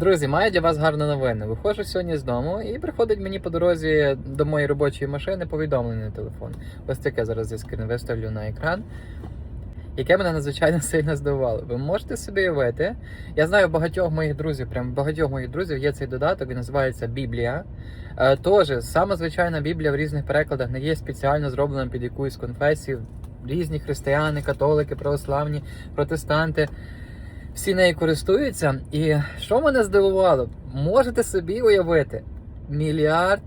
Друзі, маю для вас гарну новину. Виходжу сьогодні з дому і приходить мені по дорозі до моєї робочої машини повідомлення на телефон. Ось таке зараз я скрін виставлю на екран. Яке мене надзвичайно сильно здивувало. Ви можете собі уявити. Я знаю багатьох моїх друзів, прям багатьох моїх друзів є цей додаток, він називається Біблія. Е, Тож, саме звичайна Біблія в різних перекладах не є спеціально зроблена під якусь конфесію. Різні християни, католики, православні, протестанти. Всі нею користуються. І що мене здивувало? Можете собі уявити мільярд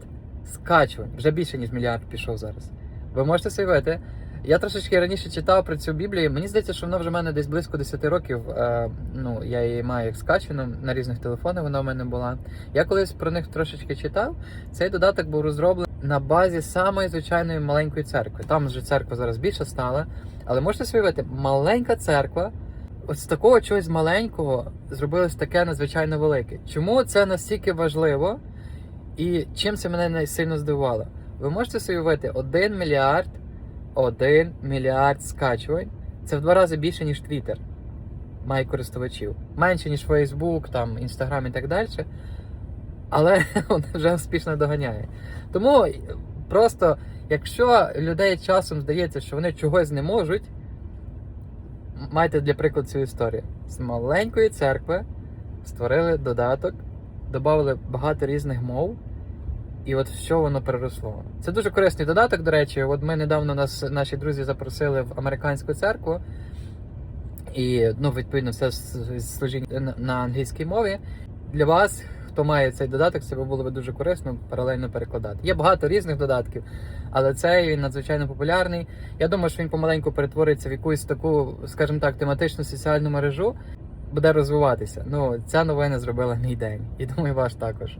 скачувань. Вже більше, ніж мільярд пішов зараз. Ви можете собі уявити. Я трошечки раніше читав про цю Біблію. Мені здається, що вона вже в мене десь близько 10 років. Е, ну, я її маю як скачану на різних телефонах. Вона в мене була. Я колись про них трошечки читав. Цей додаток був розроблений на базі самої звичайної маленької церкви. Там вже церква зараз більше стала. Але можете собі уявити, маленька церква. Ось з такого чогось маленького зробилось таке надзвичайно велике. Чому це настільки важливо і чим це мене найсильно здивувало? Ви можете собі уявити 1 мільярд, 1 мільярд скачувань. Це в два рази більше, ніж Twitter має користувачів. Менше, ніж Facebook, там, Instagram і так далі. Але вона вже успішно доганяє. Тому просто, якщо людей часом здається, що вони чогось не можуть. Майте для прикладу цю історію. З маленької церкви створили додаток, додали багато різних мов, і от що воно переросло. Це дуже корисний додаток, до речі. От ми недавно нас наші друзі запросили в американську церкву, і ну, відповідно, все служіння на англійській мові. Для вас, хто має цей додаток, це було б дуже корисно паралельно перекладати. Є багато різних додатків, але цей він надзвичайно популярний. Я думаю, що він помаленьку перетвориться в якусь таку, скажімо так, тематичну соціальну мережу, буде розвиватися. Ну, ця новина зробила мій день. І думаю, ваш також.